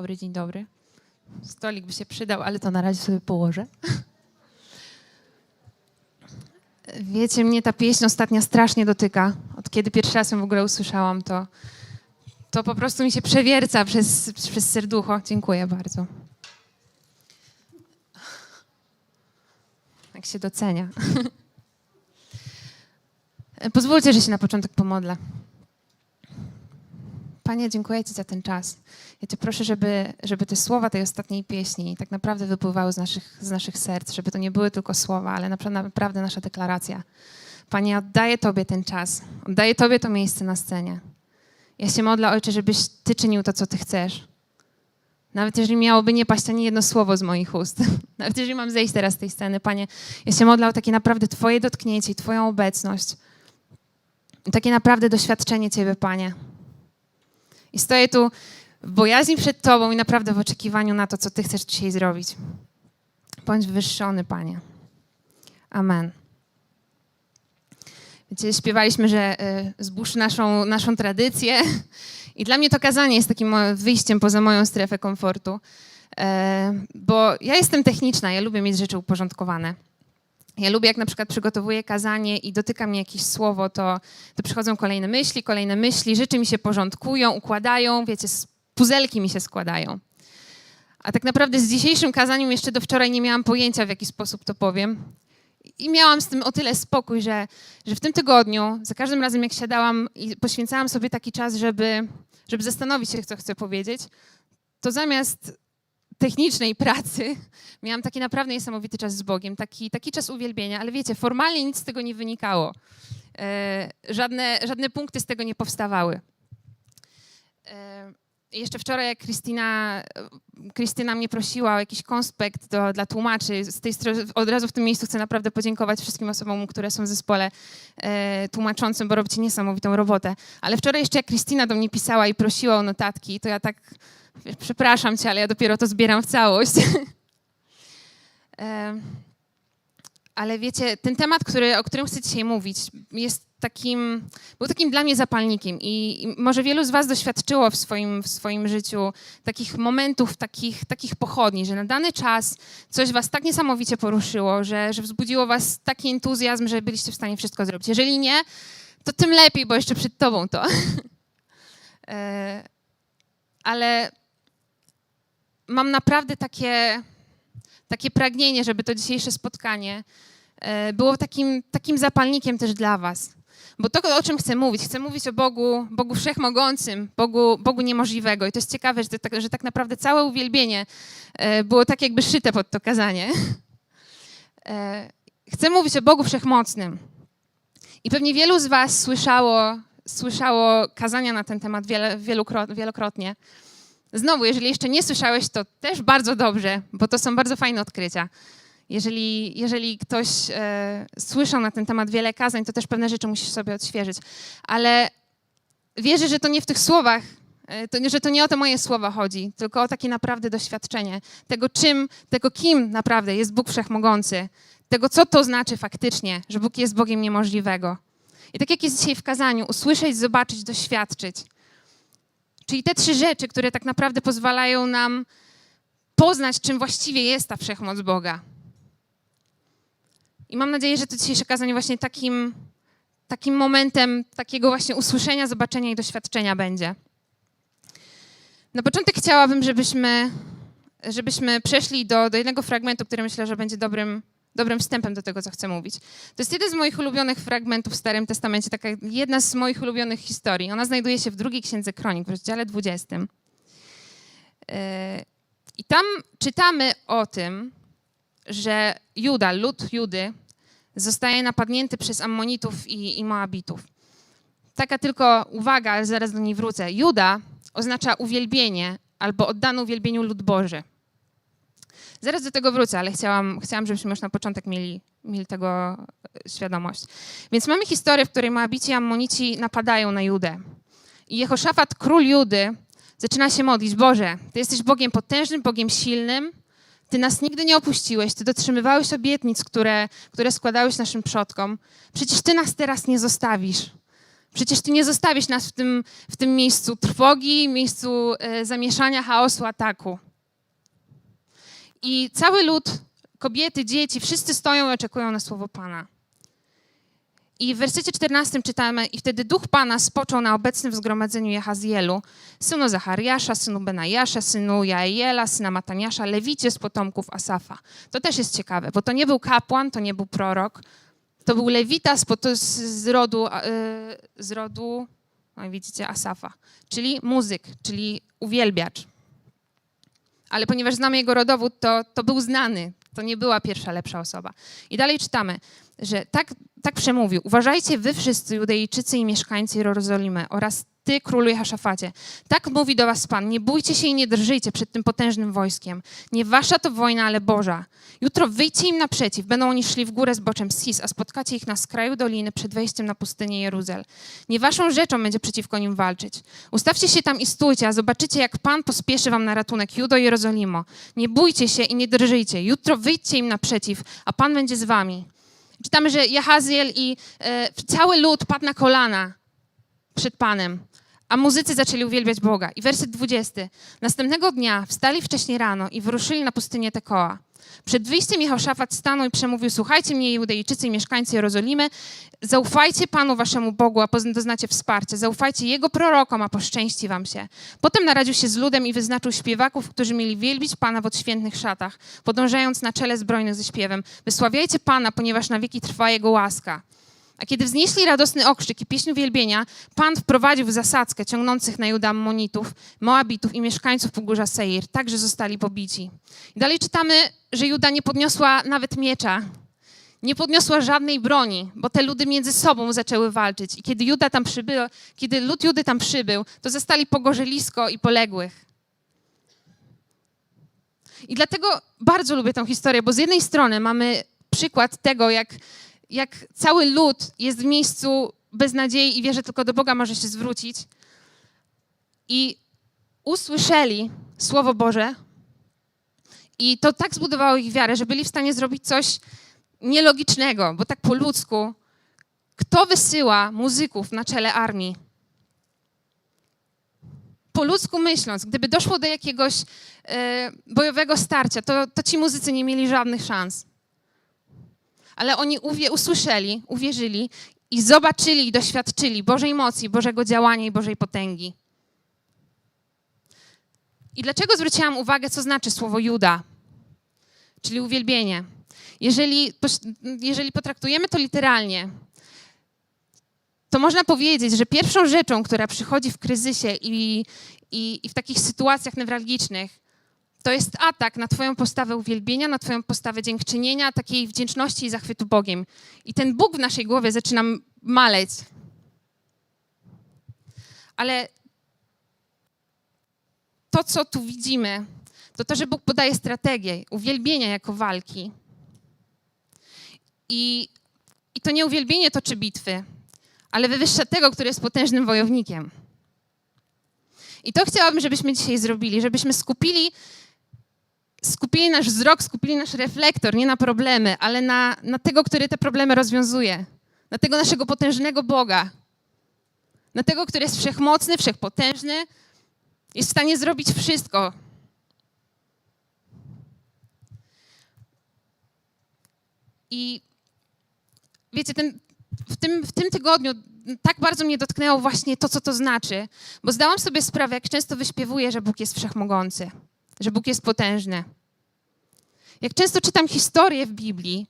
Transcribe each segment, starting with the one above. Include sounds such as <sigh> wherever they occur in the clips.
dobry, dzień dobry. Stolik by się przydał, ale to na razie sobie położę. <laughs> Wiecie, mnie ta pieśń ostatnia strasznie dotyka. Od kiedy pierwszy raz ją w ogóle usłyszałam, to, to po prostu mi się przewierca przez, przez serducho. Dziękuję bardzo. Jak się docenia. <laughs> Pozwólcie, że się na początek pomodlę. Panie, dziękuję Ci za ten czas. Ja Cię proszę, żeby, żeby te słowa tej ostatniej pieśni tak naprawdę wypływały z naszych, z naszych serc, żeby to nie były tylko słowa, ale napra- naprawdę nasza deklaracja. Panie, oddaję Tobie ten czas, oddaję Tobie to miejsce na scenie. Ja się modlę, Ojcze, żebyś Ty czynił to, co Ty chcesz. Nawet jeżeli miałoby nie paść ani jedno słowo z moich ust. <laughs> Nawet jeżeli mam zejść teraz z tej sceny, Panie, ja się modlę o takie naprawdę Twoje dotknięcie i Twoją obecność. Takie naprawdę doświadczenie Ciebie, Panie. I stoję tu w bojaźni przed Tobą i naprawdę w oczekiwaniu na to, co Ty chcesz dzisiaj zrobić. Bądź wywyższony, Panie. Amen. Wiecie, śpiewaliśmy, że y, zbóż naszą, naszą tradycję. I dla mnie to kazanie jest takim mo- wyjściem poza moją strefę komfortu. E, bo ja jestem techniczna, ja lubię mieć rzeczy uporządkowane. Ja lubię, jak na przykład przygotowuję kazanie i dotyka mnie jakieś słowo, to, to przychodzą kolejne myśli, kolejne myśli, rzeczy mi się porządkują, układają, wiecie, puzelki mi się składają. A tak naprawdę z dzisiejszym kazaniem jeszcze do wczoraj nie miałam pojęcia, w jaki sposób to powiem. I miałam z tym o tyle spokój, że, że w tym tygodniu, za każdym razem jak siadałam i poświęcałam sobie taki czas, żeby, żeby zastanowić się, co chcę powiedzieć, to zamiast technicznej pracy <laughs> miałam taki naprawdę niesamowity czas z Bogiem, taki, taki czas uwielbienia, ale wiecie, formalnie nic z tego nie wynikało. E, żadne, żadne punkty z tego nie powstawały. Jeszcze wczoraj, jak Krystyna, Krystyna mnie prosiła o jakiś konspekt do, dla tłumaczy, z tej strony od razu w tym miejscu chcę naprawdę podziękować wszystkim osobom, które są w zespole e, tłumaczącym, bo robicie niesamowitą robotę. Ale wczoraj jeszcze jak Krystyna do mnie pisała i prosiła o notatki, to ja tak, wiesz, przepraszam cię, ale ja dopiero to zbieram w całość. <laughs> e, ale wiecie, ten temat, który, o którym chcę dzisiaj mówić, jest takim, był takim dla mnie zapalnikiem i, i może wielu z was doświadczyło w swoim, w swoim życiu takich momentów, takich, takich pochodni, że na dany czas coś was tak niesamowicie poruszyło, że, że wzbudziło was taki entuzjazm, że byliście w stanie wszystko zrobić. Jeżeli nie, to tym lepiej, bo jeszcze przed tobą to. <laughs> E, Ale mam naprawdę takie, takie pragnienie, żeby to dzisiejsze spotkanie e, było takim, takim zapalnikiem też dla Was. Bo to, o czym chcę mówić, chcę mówić o Bogu, Bogu Wszechmogącym, Bogu, Bogu Niemożliwego. I to jest ciekawe, że, tak- że tak naprawdę całe uwielbienie e, było tak jakby szyte pod to kazanie. <laughs> E, Chcę mówić o Bogu Wszechmocnym. I pewnie wielu z Was słyszało, słyszało kazania na ten temat wielokrotnie. Znowu, jeżeli jeszcze nie słyszałeś, to też bardzo dobrze, bo to są bardzo fajne odkrycia. Jeżeli, jeżeli ktoś e, słyszał na ten temat wiele kazań, to też pewne rzeczy musisz sobie odświeżyć. Ale wierzę, że to nie w tych słowach, e, to, że to nie o te moje słowa chodzi, tylko o takie naprawdę doświadczenie tego, czym, tego kim naprawdę jest Bóg Wszechmogący, tego, co to znaczy faktycznie, że Bóg jest Bogiem niemożliwego. I tak jak jest dzisiaj w kazaniu, usłyszeć, zobaczyć, doświadczyć. Czyli te trzy rzeczy, które tak naprawdę pozwalają nam poznać, czym właściwie jest ta wszechmoc Boga. I mam nadzieję, że to dzisiejsze kazanie właśnie takim, takim momentem takiego właśnie usłyszenia, zobaczenia i doświadczenia będzie. Na początek chciałabym, żebyśmy, żebyśmy przeszli do, do jednego fragmentu, który myślę, że będzie dobrym, dobrym wstępem do tego, co chcę mówić. To jest jeden z moich ulubionych fragmentów w Starym Testamencie, taka jedna z moich ulubionych historii. Ona znajduje się w drugiej księdze Kronik, w rozdziale 20. Yy, I tam czytamy o tym, że Juda, lud Judy, zostaje napadnięty przez Ammonitów i, i Moabitów. Taka tylko uwaga, ale zaraz do niej wrócę. Juda oznacza uwielbienie albo oddany uwielbieniu lud Boży. Zaraz do tego wrócę, ale chciałam, chciałam żebyśmy już na początek mieli, mieli tego e, świadomość. Więc mamy historię, w której Moabici i Ammonici napadają na Judę. I Jehoszafat, król Judy, zaczyna się modlić. Boże, Ty jesteś Bogiem potężnym, Bogiem silnym. Ty nas nigdy nie opuściłeś. Ty dotrzymywałeś obietnic, które, które składałeś naszym przodkom. Przecież Ty nas teraz nie zostawisz. Przecież Ty nie zostawisz nas w tym, w tym miejscu trwogi, miejscu e, zamieszania, chaosu, ataku. I cały lud, kobiety, dzieci, wszyscy stoją i oczekują na słowo Pana. I w wersecie 14 czytamy, i wtedy duch Pana spoczął na obecnym w zgromadzeniu Jahazielu, synu Zachariasza, synu Benajasza, synu Jaela, syna Mataniasza, lewicie z potomków Asafa. To też jest ciekawe, bo to nie był kapłan, to nie był prorok, to był lewita z, z, rodu, e, z rodu, no widzicie, Asafa, czyli muzyk, czyli uwielbiacz. Ale ponieważ znamy jego rodowód, to, to był znany, to nie była pierwsza lepsza osoba. I dalej czytamy, że tak, tak przemówił. Uważajcie wy wszyscy Judejczycy i mieszkańcy Jerozolimy oraz ty, królu Jehoszafacie. Tak mówi do was Pan. Nie bójcie się i nie drżyjcie przed tym potężnym wojskiem. Nie wasza to wojna, ale Boża. Jutro wyjdźcie im naprzeciw. Będą oni szli w górę z boczem Sis, a spotkacie ich na skraju doliny przed wejściem na pustynię Jeruzel. Nie waszą rzeczą będzie przeciwko nim walczyć. Ustawcie się tam i stójcie, a zobaczycie, jak Pan pospieszy wam na ratunek Judo i Jerozolimo. Nie bójcie się i nie drżyjcie. Jutro wyjdźcie im naprzeciw, a Pan będzie z wami. Czytamy, że Jahaziel i e, cały lud padł na kolana przed Panem, a muzycy zaczęli uwielbiać Boga. I werset 20. Następnego dnia wstali wcześnie rano i wyruszyli na pustynię Tekoa. Przed wyjściem Jehoszafat stanął i przemówił, słuchajcie mnie, Judejczycy i mieszkańcy Jerozolimy, zaufajcie Panu waszemu Bogu, a doznacie wsparcia. Zaufajcie Jego prorokom, a poszczęści wam się. Potem naradził się z ludem i wyznaczył śpiewaków, którzy mieli wielbić Pana w odświętnych szatach, podążając na czele zbrojnych ze śpiewem. Wysławiajcie Pana, ponieważ na wieki trwa Jego łaska. A kiedy wznieśli radosny okrzyk i pieśń uwielbienia, Pan wprowadził w zasadzkę ciągnących na Juda Ammonitów, Moabitów i mieszkańców Pogórza Seir, tak, że zostali pobici. I dalej czytamy, że Juda nie podniosła nawet miecza, nie podniosła żadnej broni, bo te ludy między sobą zaczęły walczyć. I kiedy Juda tam przybył, kiedy lud Judy tam przybył, to zastali pogorzelisko i poległych. I dlatego bardzo lubię tę historię, bo z jednej strony mamy przykład tego, jak, jak cały lud jest w miejscu beznadziei i wie, że tylko do Boga może się zwrócić. I usłyszeli Słowo Boże i to tak zbudowało ich wiarę, że byli w stanie zrobić coś nielogicznego, bo tak po ludzku, kto wysyła muzyków na czele armii? Po ludzku myśląc, gdyby doszło do jakiegoś e, bojowego starcia, to, to ci muzycy nie mieli żadnych szans. Ale oni uwie, usłyszeli, uwierzyli i zobaczyli i doświadczyli Bożej mocy, Bożego działania i Bożej potęgi. I dlaczego zwróciłam uwagę, co znaczy słowo Juda, czyli uwielbienie? Jeżeli, jeżeli potraktujemy to literalnie, to można powiedzieć, że pierwszą rzeczą, która przychodzi w kryzysie i, i, i w takich sytuacjach newralgicznych, to jest atak na Twoją postawę uwielbienia, na Twoją postawę dziękczynienia, takiej wdzięczności i zachwytu Bogiem. I ten Bóg w naszej głowie zaczyna maleć. Ale to, co tu widzimy, to to, że Bóg podaje strategię uwielbienia jako walki. I, I to nie uwielbienie toczy bitwy, ale wywyższa tego, który jest potężnym wojownikiem. I to chciałabym, żebyśmy dzisiaj zrobili, żebyśmy skupili, skupili nasz wzrok, skupili nasz reflektor nie na problemy, ale na, na tego, który te problemy rozwiązuje. Na tego naszego potężnego Boga. Na tego, który jest wszechmocny, wszechpotężny, jest w stanie zrobić wszystko. I wiecie, ten, w, tym, w tym tygodniu tak bardzo mnie dotknęło właśnie to, co to znaczy, bo zdałam sobie sprawę, jak często wyśpiewuję, że Bóg jest wszechmogący, że Bóg jest potężny. Jak często czytam historie w Biblii,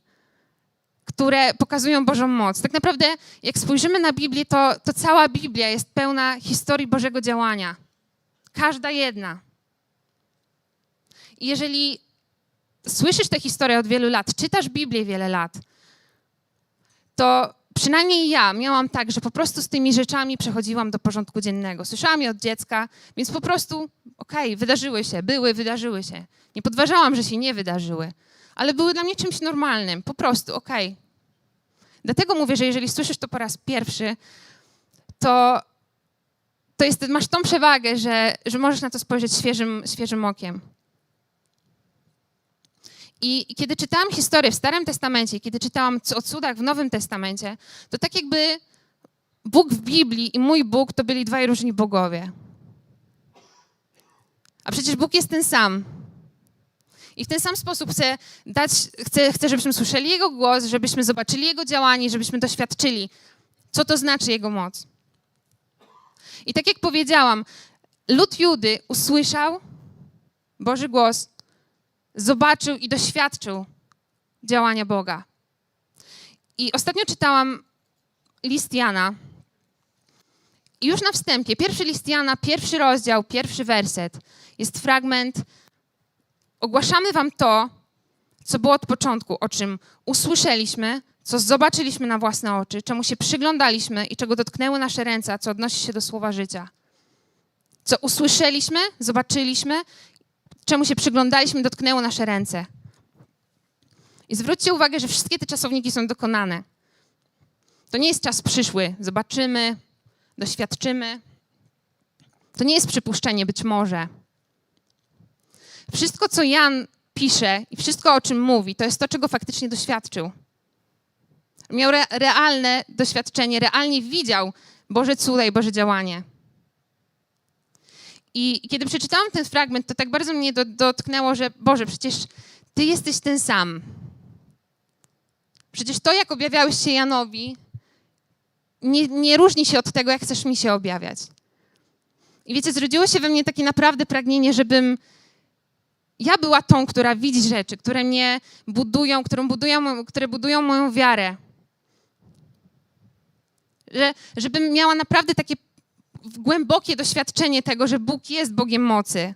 które pokazują Bożą moc. Tak naprawdę, jak spojrzymy na Biblię, to, to cała Biblia jest pełna historii Bożego działania. Każda jedna. I jeżeli słyszysz tę historię od wielu lat, czytasz Biblię wiele lat, to przynajmniej ja miałam tak, że po prostu z tymi rzeczami przechodziłam do porządku dziennego. Słyszałam je od dziecka, więc po prostu, okej, okay, wydarzyły się, były, wydarzyły się. Nie podważałam, że się nie wydarzyły, ale były dla mnie czymś normalnym, po prostu, okej. Okay. Dlatego mówię, że jeżeli słyszysz to po raz pierwszy, to, to jest, masz tą przewagę, że, że możesz na to spojrzeć świeżym, świeżym okiem. I, kiedy czytałam historię w Starym Testamencie, kiedy czytałam o cudach w Nowym Testamencie, to tak jakby Bóg w Biblii i mój Bóg to byli dwaj różni bogowie. A przecież Bóg jest ten sam. I w ten sam sposób chcę dać, chcę, chcę, żebyśmy słyszeli Jego głos, żebyśmy zobaczyli Jego działanie, żebyśmy doświadczyli, co to znaczy Jego moc. I tak jak powiedziałam, lud Judy usłyszał Boży głos, zobaczył i doświadczył działania Boga. I ostatnio czytałam list Jana. I już na wstępie, pierwszy list Jana, pierwszy rozdział, pierwszy werset, jest fragment Ogłaszamy wam to, co było od początku, o czym usłyszeliśmy, co zobaczyliśmy na własne oczy, czemu się przyglądaliśmy i czego dotknęły nasze ręce, co odnosi się do słowa życia. Co usłyszeliśmy, zobaczyliśmy, czemu się przyglądaliśmy, dotknęło nasze ręce. I zwróćcie uwagę, że wszystkie te czasowniki są dokonane. To nie jest czas przyszły, zobaczymy, doświadczymy. To nie jest przypuszczenie, być może. Wszystko, co Jan pisze i wszystko, o czym mówi, to jest to, czego faktycznie doświadczył. Miał re realne doświadczenie, realnie widział Boże cuda i Boże działanie. I kiedy przeczytałam ten fragment, to tak bardzo mnie do, dotknęło, że Boże, przecież Ty jesteś ten sam. Przecież to, jak objawiałeś się Janowi, nie, nie różni się od tego, jak chcesz mi się objawiać. I wiecie, zrodziło się we mnie takie naprawdę pragnienie, żebym ja była tą, która widzi rzeczy, które mnie budują, którą budują, które budują moją wiarę. Że, żebym miała naprawdę takie głębokie doświadczenie tego, że Bóg jest Bogiem mocy.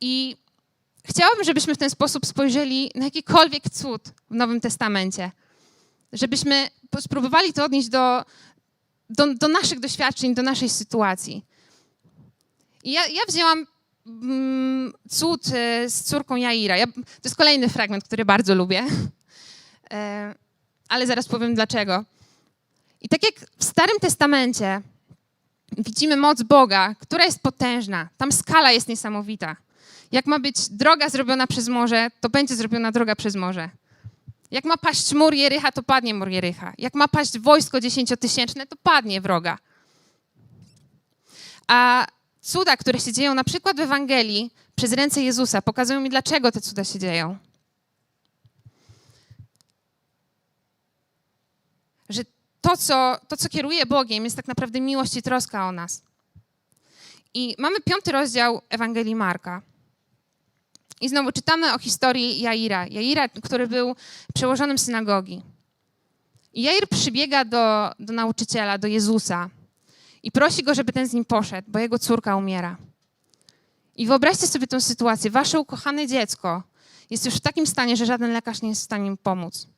I chciałabym, żebyśmy w ten sposób spojrzeli na jakikolwiek cud w Nowym Testamencie. Żebyśmy spróbowali to odnieść do, do, do naszych doświadczeń, do naszej sytuacji. I ja, ja wzięłam mm, cud e, z córką Jaira. Ja, to jest kolejny fragment, który bardzo lubię, e, ale zaraz powiem dlaczego. I tak jak w Starym Testamencie widzimy moc Boga, która jest potężna, tam skala jest niesamowita. Jak ma być droga zrobiona przez morze, to będzie zrobiona droga przez morze. Jak ma paść mur Jericha, to padnie mur Jericha. Jak ma paść wojsko dziesięciotysięczne, to padnie wroga. A cuda, które się dzieją na przykład w Ewangelii przez ręce Jezusa, pokazują mi, dlaczego te cuda się dzieją. Że to co, to, co kieruje Bogiem, jest tak naprawdę miłość i troska o nas. I mamy piąty rozdział Ewangelii Marka. I znowu czytamy o historii Jaira. Jaira, który był przełożonym synagogi. I Jair przybiega do, do nauczyciela, do Jezusa i prosi go, żeby ten z nim poszedł, bo jego córka umiera. I wyobraźcie sobie tę sytuację. Wasze ukochane dziecko jest już w takim stanie, że żaden lekarz nie jest w stanie mu pomóc.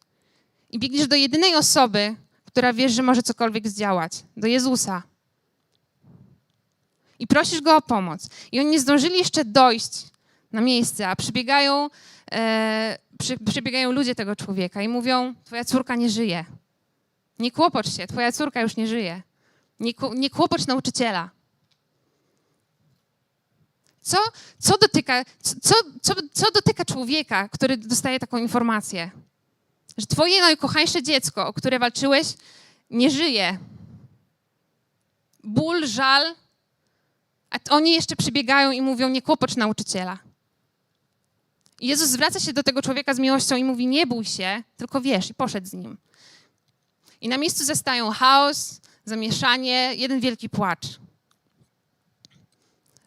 I biegniesz do jedynej osoby, która wiesz, że może cokolwiek zdziałać, do Jezusa. I prosisz go o pomoc. I oni nie zdążyli jeszcze dojść na miejsce, a przybiegają, e, przy, przybiegają ludzie tego człowieka i mówią: Twoja córka nie żyje. Nie kłopocz się, twoja córka już nie żyje. Nie, nie kłopocz nauczyciela. Co, co, dotyka, co, co, co dotyka człowieka, który dostaje taką informację? Że twoje najkochańsze dziecko, o które walczyłeś, nie żyje. Ból, żal, a oni jeszcze przybiegają i mówią, nie kłopocz nauczyciela. Jezus zwraca się do tego człowieka z miłością i mówi, nie bój się, tylko wiesz, i poszedł z nim. I na miejscu zastają chaos, zamieszanie, jeden wielki płacz.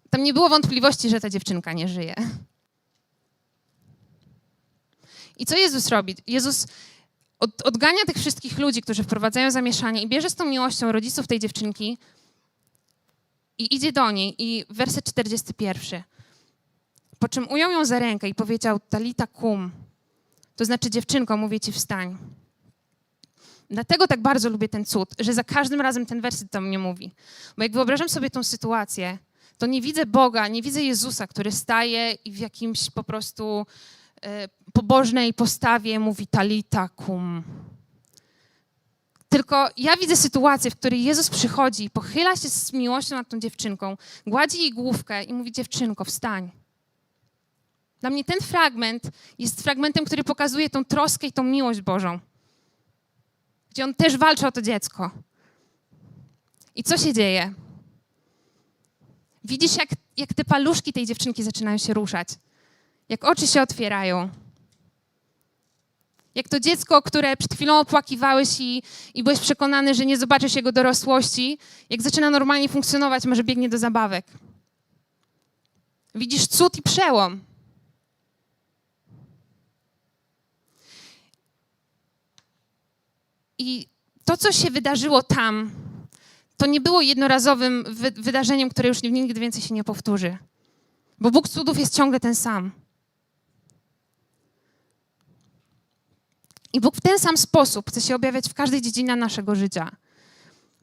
Tam nie było wątpliwości, że ta dziewczynka nie żyje. I co Jezus robi? Jezus od, odgania tych wszystkich ludzi, którzy wprowadzają zamieszanie i bierze z tą miłością rodziców tej dziewczynki i idzie do niej. I werset 41. Po czym ujął ją za rękę i powiedział, talita kum. To znaczy, dziewczynko, mówię ci, wstań. Dlatego tak bardzo lubię ten cud, że za każdym razem ten werset to mnie mówi. Bo jak wyobrażam sobie tą sytuację, to nie widzę Boga, nie widzę Jezusa, który staje i w jakimś po prostu pobożnej postawie mówi talita kum. Tylko ja widzę sytuację, w której Jezus przychodzi, pochyla się z miłością nad tą dziewczynką, gładzi jej główkę i mówi: Dziewczynko, wstań. Dla mnie ten fragment jest fragmentem, który pokazuje tą troskę i tą miłość Bożą. gdzie on też walczy o to dziecko. I co się dzieje? Widzisz, jak, jak te paluszki tej dziewczynki zaczynają się ruszać, jak oczy się otwierają. Jak to dziecko, które przed chwilą opłakiwałeś i, i byłeś przekonany, że nie zobaczysz jego dorosłości, jak zaczyna normalnie funkcjonować, może biegnie do zabawek. Widzisz cud i przełom. I to, co się wydarzyło tam, to nie było jednorazowym wy wydarzeniem, które już nigdy więcej się nie powtórzy. Bo Bóg cudów jest ciągle ten sam. I Bóg w ten sam sposób chce się objawiać w każdej dziedzinie naszego życia.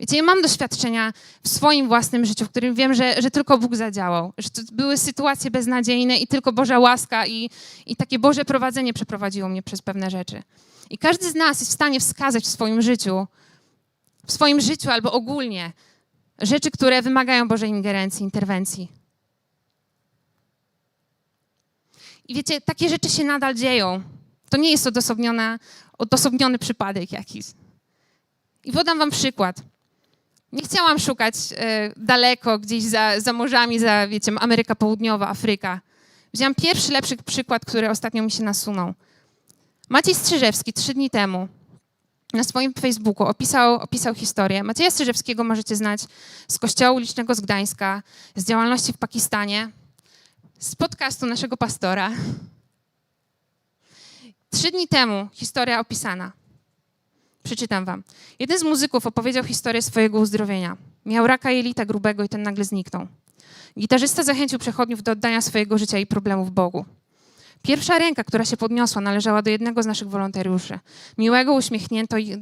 Wiecie, ja mam doświadczenia w swoim własnym życiu, w którym wiem, że, że tylko Bóg zadziałał, że to były sytuacje beznadziejne i tylko Boża łaska i, i takie Boże prowadzenie przeprowadziło mnie przez pewne rzeczy. I każdy z nas jest w stanie wskazać w swoim życiu, w swoim życiu albo ogólnie, rzeczy, które wymagają Bożej ingerencji, interwencji. I wiecie, takie rzeczy się nadal dzieją. To nie jest odosobniona, odosobniony przypadek jakiś. I podam wam przykład. Nie chciałam szukać e, daleko, gdzieś za, za morzami, za, wiecie, Ameryka Południowa, Afryka. Wziąłam pierwszy lepszy przykład, który ostatnio mi się nasunął. Maciej Strzyżewski trzy dni temu na swoim Facebooku opisał, opisał historię. Macieja Strzyżewskiego możecie znać z kościoła ulicznego z Gdańska, z działalności w Pakistanie, z podcastu naszego pastora. Trzy dni temu historia opisana. Przeczytam wam. Jeden z muzyków opowiedział historię swojego uzdrowienia. Miał raka jelita grubego i ten nagle zniknął. Gitarzysta zachęcił przechodniów do oddania swojego życia i problemów Bogu. Pierwsza ręka, która się podniosła, należała do jednego z naszych wolontariuszy. Miłego,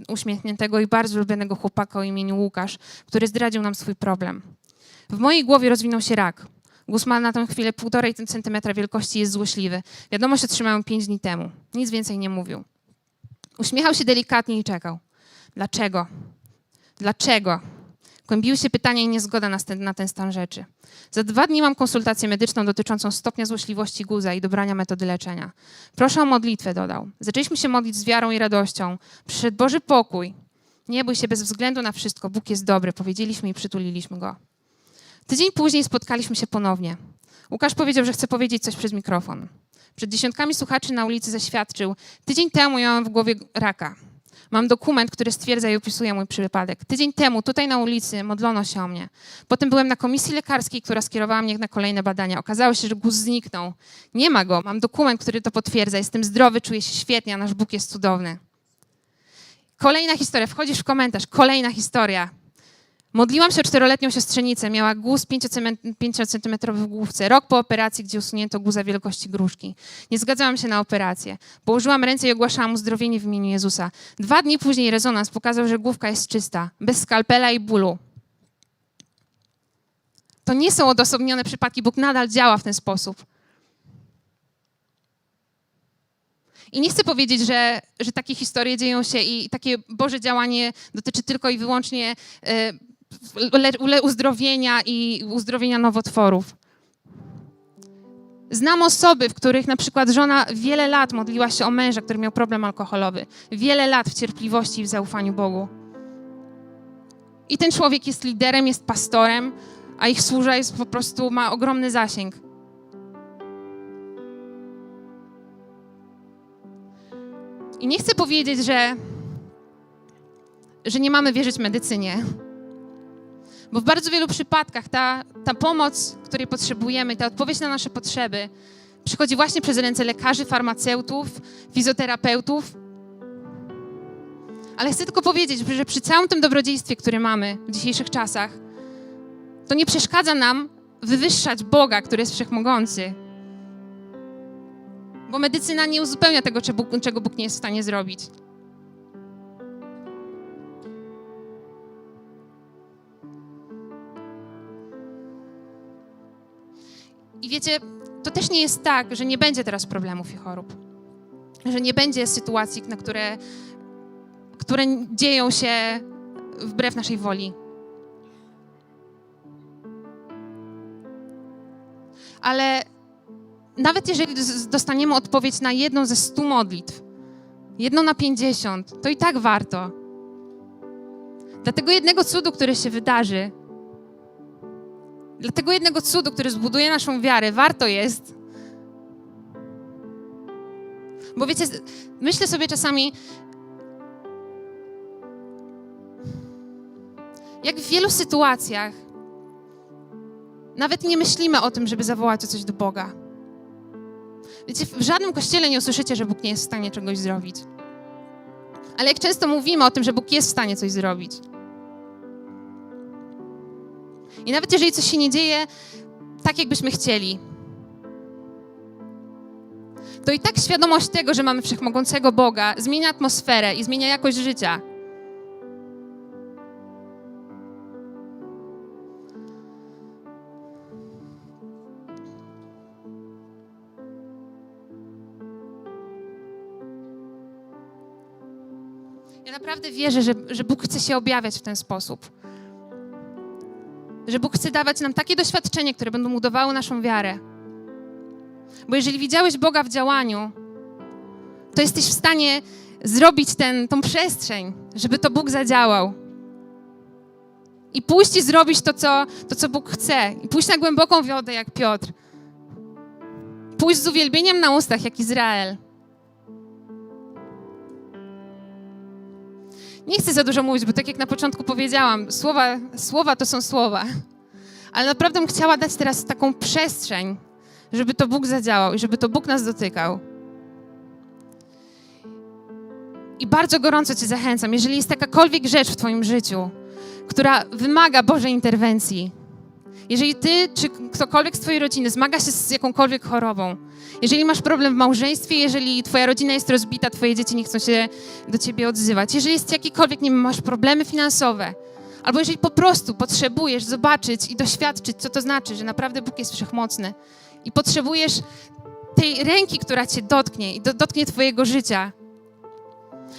uśmiechniętego i bardzo lubionego chłopaka o imieniu Łukasz, który zdradził nam swój problem. W mojej głowie rozwinął się rak. Guz ma na tę chwilę 1,5 centymetra wielkości jest złośliwy. Wiadomość otrzymałem pięć dni temu. Nic więcej nie mówił. Uśmiechał się delikatnie i czekał. Dlaczego? Dlaczego? Kłębiły się pytania i niezgoda na ten, na ten stan rzeczy. Za dwa dni mam konsultację medyczną dotyczącą stopnia złośliwości guza i dobrania metody leczenia. Proszę o modlitwę, dodał. Zaczęliśmy się modlić z wiarą i radością. Przyszedł Boży pokój. Nie bój się bez względu na wszystko. Bóg jest dobry. Powiedzieliśmy i przytuliliśmy go. Tydzień później spotkaliśmy się ponownie. Łukasz powiedział, że chce powiedzieć coś przez mikrofon. Przed dziesiątkami słuchaczy na ulicy zaświadczył: Tydzień temu miałem w głowie raka. Mam dokument, który stwierdza i opisuje mój przypadek. Tydzień temu tutaj na ulicy modlono się o mnie. Potem byłem na komisji lekarskiej, która skierowała mnie na kolejne badania. Okazało się, że guz zniknął. Nie ma go. Mam dokument, który to potwierdza. Jestem zdrowy, czuję się świetnie, a nasz Bóg jest cudowny. Kolejna historia. Wchodzisz w komentarz. Kolejna historia. Modliłam się o czteroletnią siostrzenicę. Miała guz 5-centymetrowy w główce. Rok po operacji, gdzie usunięto guza wielkości gruszki. Nie zgadzałam się na operację. Położyłam ręce i ogłaszałam uzdrowienie w imieniu Jezusa. Dwa dni później rezonans pokazał, że główka jest czysta, bez skalpela i bólu. To nie są odosobnione przypadki. Bóg nadal działa w ten sposób. I nie chcę powiedzieć, że, że takie historie dzieją się i takie Boże działanie dotyczy tylko i wyłącznie e, uzdrowienia i uzdrowienia nowotworów. Znam osoby, w których na przykład żona wiele lat modliła się o męża, który miał problem alkoholowy. Wiele lat w cierpliwości i w zaufaniu Bogu. I ten człowiek jest liderem, jest pastorem, a ich służba jest po prostu, ma ogromny zasięg. I nie chcę powiedzieć, że, że nie mamy wierzyć medycynie. Bo w bardzo wielu przypadkach ta, ta pomoc, której potrzebujemy, ta odpowiedź na nasze potrzeby, przychodzi właśnie przez ręce lekarzy, farmaceutów, fizjoterapeutów. Ale chcę tylko powiedzieć, że przy całym tym dobrodziejstwie, które mamy w dzisiejszych czasach, to nie przeszkadza nam wywyższać Boga, który jest wszechmogący, bo medycyna nie uzupełnia tego, czego Bóg nie jest w stanie zrobić. I wiecie, to też nie jest tak, że nie będzie teraz problemów i chorób. Że nie będzie sytuacji, na które, które dzieją się wbrew naszej woli. Ale nawet jeżeli dostaniemy odpowiedź na jedną ze stu modlitw, jedną na pięćdziesiąt, to i tak warto. Dla tego jednego cudu, który się wydarzy, dla tego jednego cudu, który zbuduje naszą wiarę, warto jest. Bo wiecie, myślę sobie czasami, jak w wielu sytuacjach nawet nie myślimy o tym, żeby zawołać o coś do Boga. Wiecie, w żadnym kościele nie usłyszycie, że Bóg nie jest w stanie czegoś zrobić. Ale jak często mówimy o tym, że Bóg jest w stanie coś zrobić. I nawet jeżeli coś się nie dzieje tak, jakbyśmy chcieli, to i tak świadomość tego, że mamy wszechmogącego Boga, zmienia atmosferę i zmienia jakość życia. Ja naprawdę wierzę, że, że Bóg chce się objawiać w ten sposób. Że Bóg chce dawać nam takie doświadczenie, które będą budowały naszą wiarę. Bo jeżeli widziałeś Boga w działaniu, to jesteś w stanie zrobić ten, tą przestrzeń, żeby to Bóg zadziałał. I pójść i zrobić to co, to, co Bóg chce. I pójść na głęboką wodę, jak Piotr. Pójść z uwielbieniem na ustach, jak Izrael. Nie chcę za dużo mówić, bo tak jak na początku powiedziałam, słowa, słowa to są słowa. Ale naprawdę chciała dać teraz taką przestrzeń, żeby to Bóg zadziałał i żeby to Bóg nas dotykał. I bardzo gorąco Cię zachęcam, jeżeli jest jakakolwiek rzecz w Twoim życiu, która wymaga Bożej interwencji, jeżeli Ty czy ktokolwiek z Twojej rodziny zmaga się z jakąkolwiek chorobą, jeżeli masz problem w małżeństwie, jeżeli Twoja rodzina jest rozbita, Twoje dzieci nie chcą się do Ciebie odzywać, jeżeli jest jakikolwiek, nie masz problemy finansowe, albo jeżeli po prostu potrzebujesz zobaczyć i doświadczyć, co to znaczy, że naprawdę Bóg jest wszechmocny i potrzebujesz tej ręki, która Cię dotknie i do, dotknie Twojego życia,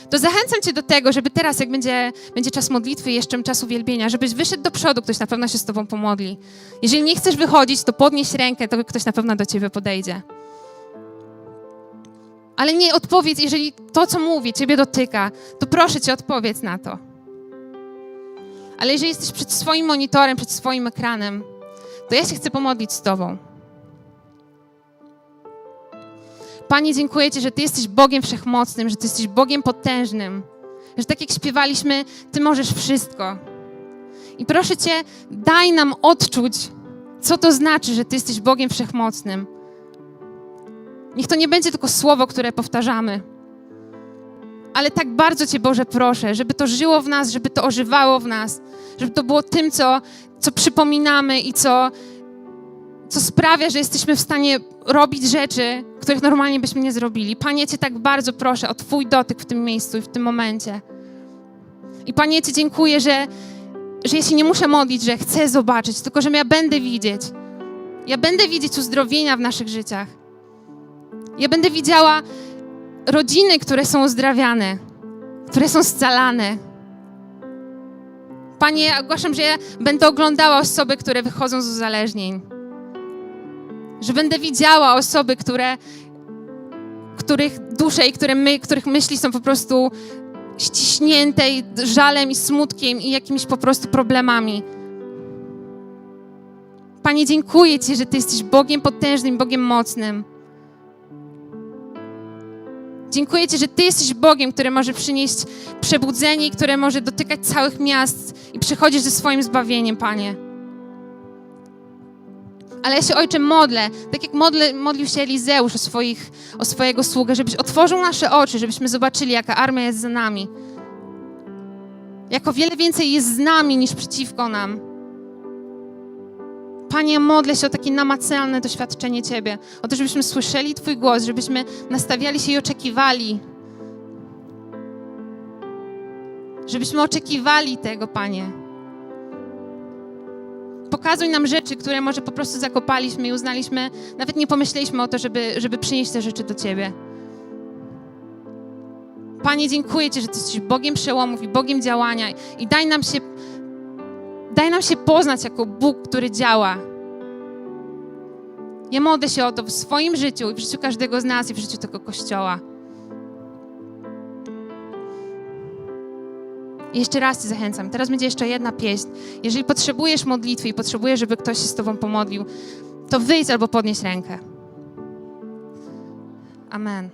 to zachęcam Cię do tego, żeby teraz, jak będzie, będzie czas modlitwy jeszcze czas uwielbienia, żebyś wyszedł do przodu, ktoś na pewno się z Tobą pomodli. Jeżeli nie chcesz wychodzić, to podnieś rękę, to ktoś na pewno do Ciebie podejdzie. Ale nie odpowiedz, jeżeli to, co mówię, Ciebie dotyka, to proszę Cię, odpowiedz na to. Ale jeżeli jesteś przed swoim monitorem, przed swoim ekranem, to ja się chcę pomodlić z Tobą. Panie, dziękuję Ci, że Ty jesteś Bogiem wszechmocnym, że Ty jesteś Bogiem potężnym, że tak jak śpiewaliśmy, Ty możesz wszystko. I proszę Cię, daj nam odczuć, co to znaczy, że Ty jesteś Bogiem wszechmocnym. Niech to nie będzie tylko słowo, które powtarzamy, ale tak bardzo Cię, Boże, proszę, żeby to żyło w nas, żeby to ożywało w nas, żeby to było tym, co, co przypominamy i co, co sprawia, że jesteśmy w stanie robić rzeczy, których normalnie byśmy nie zrobili. Panie, Cię tak bardzo proszę o Twój dotyk w tym miejscu i w tym momencie. I Panie, Ci dziękuję, że, że ja się nie muszę modlić, że chcę zobaczyć, tylko że ja będę widzieć. Ja będę widzieć uzdrowienia w naszych życiach. Ja będę widziała rodziny, które są uzdrawiane, które są scalane. Panie, ja ogłaszam, że ja będę oglądała osoby, które wychodzą z uzależnień. Że będę widziała osoby, które, których dusze i które my, których myśli są po prostu ściśnięte i żalem i smutkiem i jakimiś po prostu problemami. Panie, dziękuję Ci, że Ty jesteś Bogiem potężnym, Bogiem mocnym. Dziękuję Ci, że Ty jesteś Bogiem, który może przynieść przebudzenie, które może dotykać całych miast i przychodzisz ze swoim zbawieniem, Panie. Ale ja się, Ojcze, modlę, tak jak modlę, modlił się Elizeusz o, swoich, o swojego sługę, żebyś otworzył nasze oczy, żebyśmy zobaczyli, jaka armia jest za nami. Jak o wiele więcej jest z nami niż przeciwko nam. Panie, modlę się o takie namacalne doświadczenie Ciebie, o to, żebyśmy słyszeli Twój głos, żebyśmy nastawiali się i oczekiwali. Żebyśmy oczekiwali tego, Panie. Pokazuj nam rzeczy, które może po prostu zakopaliśmy i uznaliśmy, nawet nie pomyśleliśmy o to, żeby, żeby przynieść te rzeczy do Ciebie. Panie, dziękuję Ci, że Ty jesteś Bogiem przełomów i Bogiem działania i daj nam się Daj nam się poznać jako Bóg, który działa. Ja modlę się o to w swoim życiu i w życiu każdego z nas i w życiu tego Kościoła. I jeszcze raz Cię zachęcam. Teraz będzie jeszcze jedna pieśń. Jeżeli potrzebujesz modlitwy i potrzebujesz, żeby ktoś się z Tobą pomodlił, to wyjdź albo podnieś rękę. Amen.